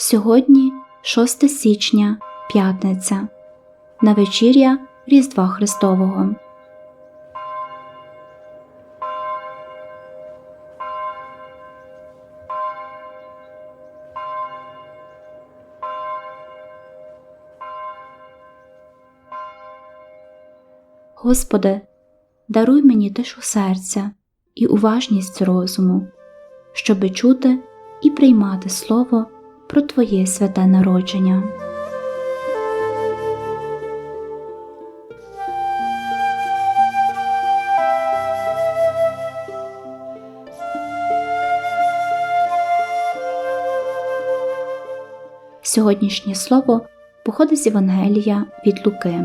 Сьогодні 6 січня, п'ятниця, на вечіря Різдва Христового. Господи, даруй мені тишу серця і уважність розуму, щоби чути і приймати Слово про Твоє святе народження. Сьогоднішнє слово походить з Євангелія від Луки.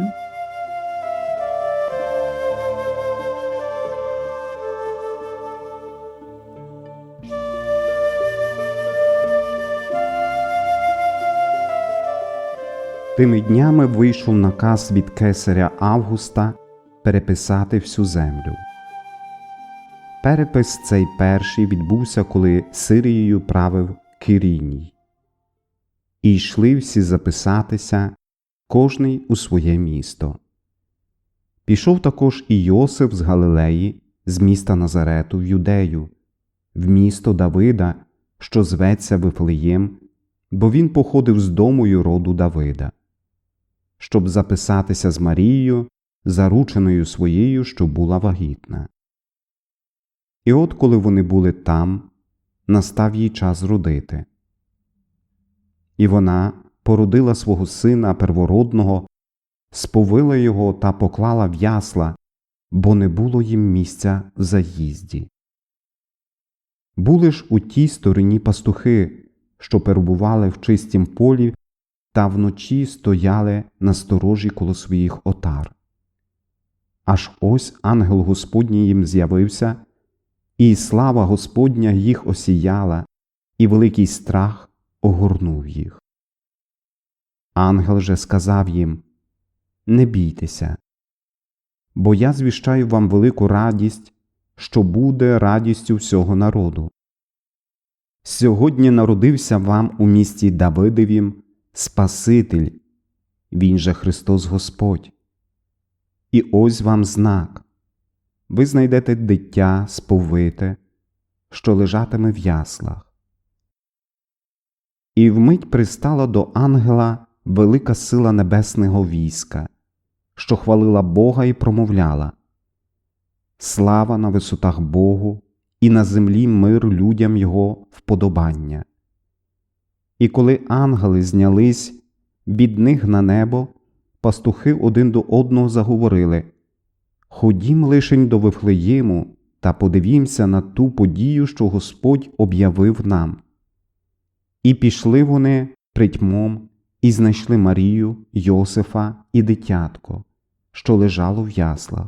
Тими днями вийшов наказ від кесаря Августа переписати всю землю. Перепис цей перший відбувся, коли Сирією правив Киріній. І йшли всі записатися, кожний у своє місто. Пішов також і Йосиф з Галилеї, з міста Назарету в Юдею, в місто Давида, що зветься Вифлеєм, бо він походив з дому й роду Давида щоб записатися з Марією, зарученою своєю, що була вагітна. І от коли вони були там, настав їй час родити. І вона породила свого сина первородного, сповила його та поклала в ясла, бо не було їм місця в заїзді. Були ж у тій стороні пастухи, що перебували в чистім полі та вночі стояли на сторожі коло своїх отар. Аж ось ангел Господній їм з'явився, і слава Господня їх осіяла, і великий страх огорнув їх. Ангел же сказав їм Не бійтеся, бо я звіщаю вам велику радість, що буде радістю всього народу. Сьогодні народився вам у місті Давидовім Спаситель, Він же Христос Господь. І ось вам знак ви знайдете дитя сповите, що лежатиме в яслах. І вмить пристала до ангела велика сила небесного війська, що хвалила Бога і промовляла Слава на висотах Богу, і на землі мир людям Його вподобання. І коли ангели знялись від них на небо, пастухи один до одного заговорили Ходім лишень до Вифлеєму та подивімося на ту подію, що Господь об'явив нам. І пішли вони притьмом і знайшли Марію, Йосифа і дитятко, що лежало в яслах.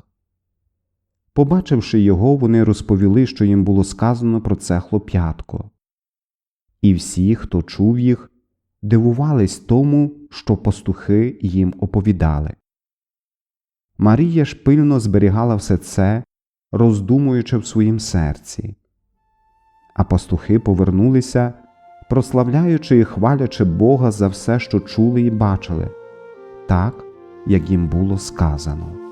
Побачивши його, вони розповіли, що їм було сказано про це хлоп'ятко. І всі, хто чув їх, дивувались тому, що пастухи їм оповідали. Марія ж пильно зберігала все це, роздумуючи в своїм серці. А пастухи повернулися, прославляючи і хвалячи Бога за все, що чули і бачили, так, як їм було сказано.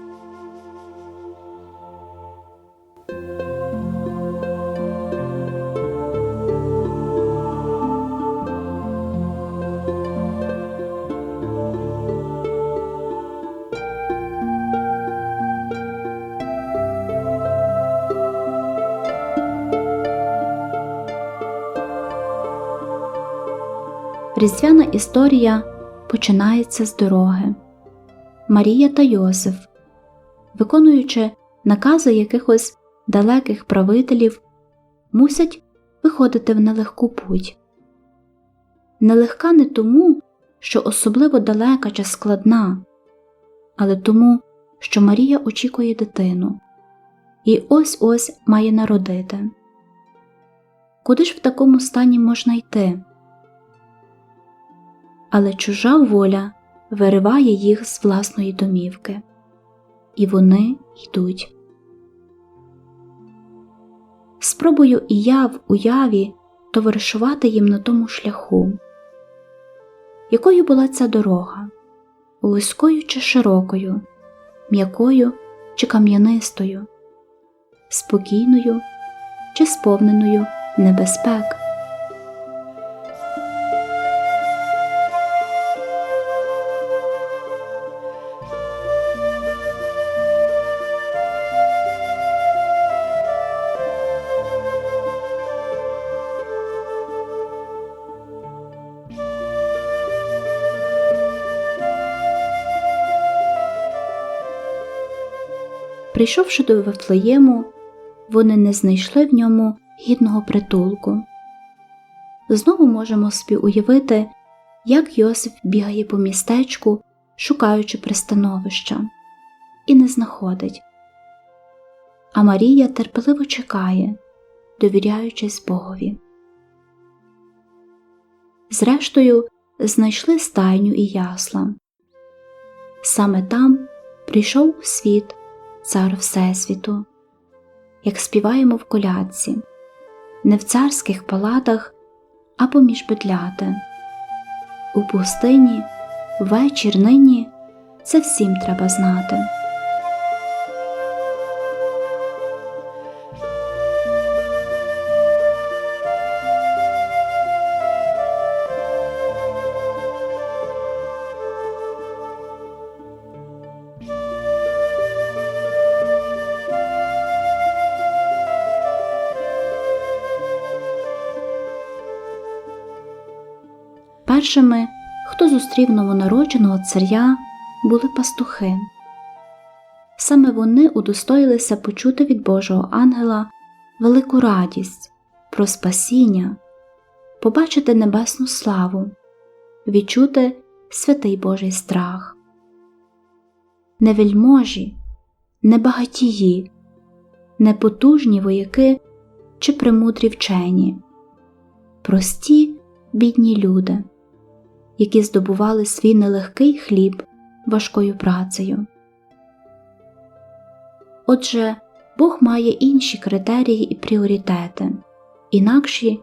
Різдвяна історія починається з дороги. Марія та Йосиф, виконуючи накази якихось далеких правителів, мусять виходити в нелегку путь. Нелегка не тому, що особливо далека чи складна, але тому, що Марія очікує дитину і ось ось має народити. Куди ж в такому стані можна йти? Але чужа воля вириває їх з власної домівки, і вони йдуть. Спробую і я в уяві товаришувати їм на тому шляху, якою була ця дорога, вузькою чи широкою, м'якою чи кам'янистою, спокійною чи сповненою небезпек. Прийшовши до Вифлеєму, вони не знайшли в ньому гідного притулку. Знову можемо собі уявити, як Йосип бігає по містечку, шукаючи пристановища, і не знаходить. А Марія терпеливо чекає, довіряючись Богові. Зрештою, знайшли стайню і ясла. Саме там прийшов у світ цар Всесвіту, як співаємо в колядці, не в царських палатах, а поміж бедляти. У пустині, вечір нині це всім треба знати. Першими, хто зустрів новонародженого царя, були пастухи. Саме вони удостоїлися почути від Божого ангела велику радість про спасіння, побачити небесну славу, відчути святий Божий страх. Не вельможі, не багатії, не потужні вояки чи премудрі вчені, прості бідні люди які здобували свій нелегкий хліб важкою працею. Отже, Бог має інші критерії і пріоритети, інакші,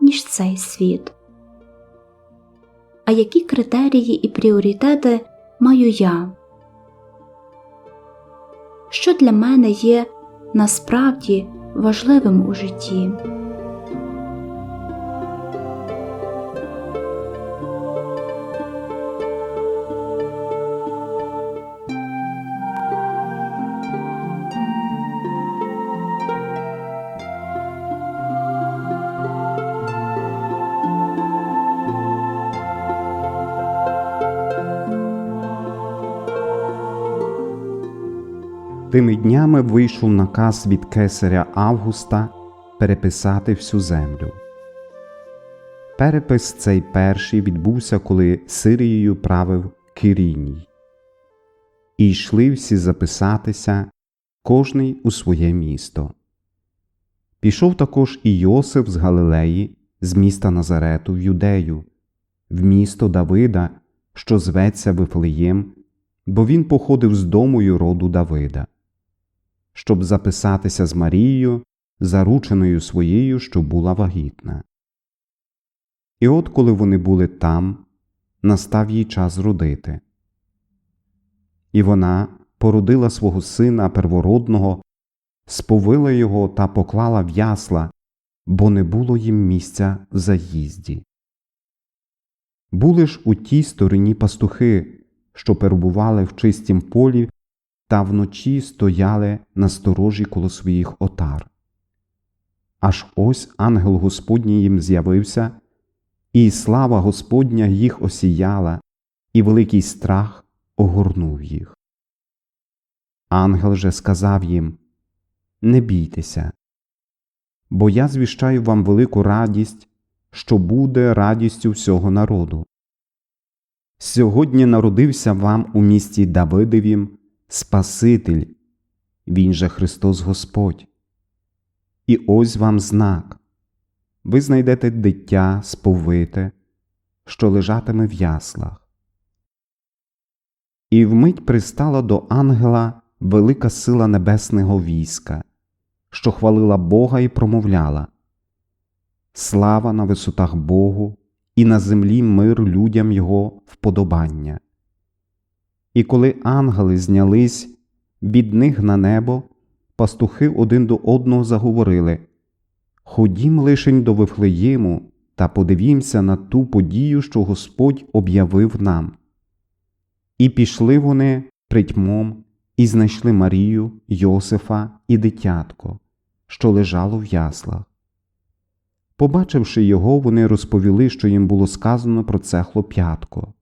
ніж цей світ. А які критерії і пріоритети маю я? Що для мене є насправді важливим у житті? Тими днями вийшов наказ від кесаря Августа переписати всю землю. Перепис цей перший відбувся, коли Сирією правив Киріній. І йшли всі записатися, кожний у своє місто. Пішов також і Йосиф з Галилеї, з міста Назарету в Юдею, в місто Давида, що зветься Вифлеєм, бо він походив з дому й роду Давида щоб записатися з Марією, зарученою своєю, що була вагітна. І от коли вони були там, настав їй час родити. І вона породила свого сина первородного, сповила його та поклала в ясла, бо не було їм місця в заїзді. Були ж у тій стороні пастухи, що перебували в чистім полі та вночі стояли на сторожі коло своїх отар. Аж ось ангел Господній їм з'явився, і слава Господня їх осіяла, і великий страх огорнув їх. Ангел же сказав їм Не бійтеся, бо я звіщаю вам велику радість, що буде радістю всього народу. Сьогодні народився вам у місті Давидовім Спаситель, Він же Христос Господь. І ось вам знак ви знайдете дитя сповите, що лежатиме в яслах. І вмить пристала до ангела велика сила небесного війська, що хвалила Бога і промовляла Слава на висотах Богу і на землі мир людям Його вподобання. І коли ангели знялись від них на небо, пастухи один до одного заговорили Ходім лишень до Вифлеєму та подивімося на ту подію, що Господь об'явив нам. І пішли вони притьмом і знайшли Марію, Йосифа і дитятко, що лежало в яслах. Побачивши його, вони розповіли, що їм було сказано про це хлоп'ятко.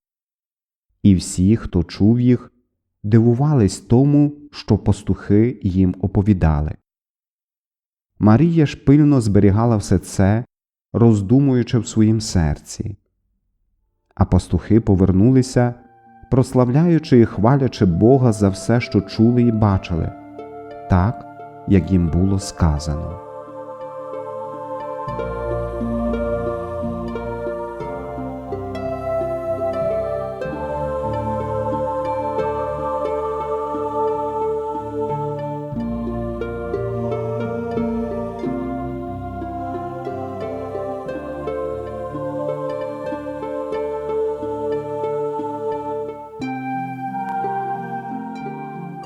І всі, хто чув їх, дивувались тому, що пастухи їм оповідали. Марія ж пильно зберігала все це, роздумуючи в своїм серці. А пастухи повернулися, прославляючи і хвалячи Бога за все, що чули і бачили, так, як їм було сказано.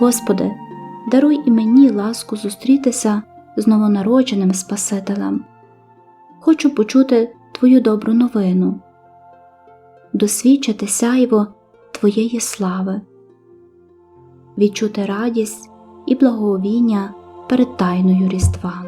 Господи, даруй і мені ласку зустрітися з новонародженим Спасителем. Хочу почути Твою добру новину, досвідчити сяйво Твоєї слави, відчути радість і благовіння перед тайною Різдва.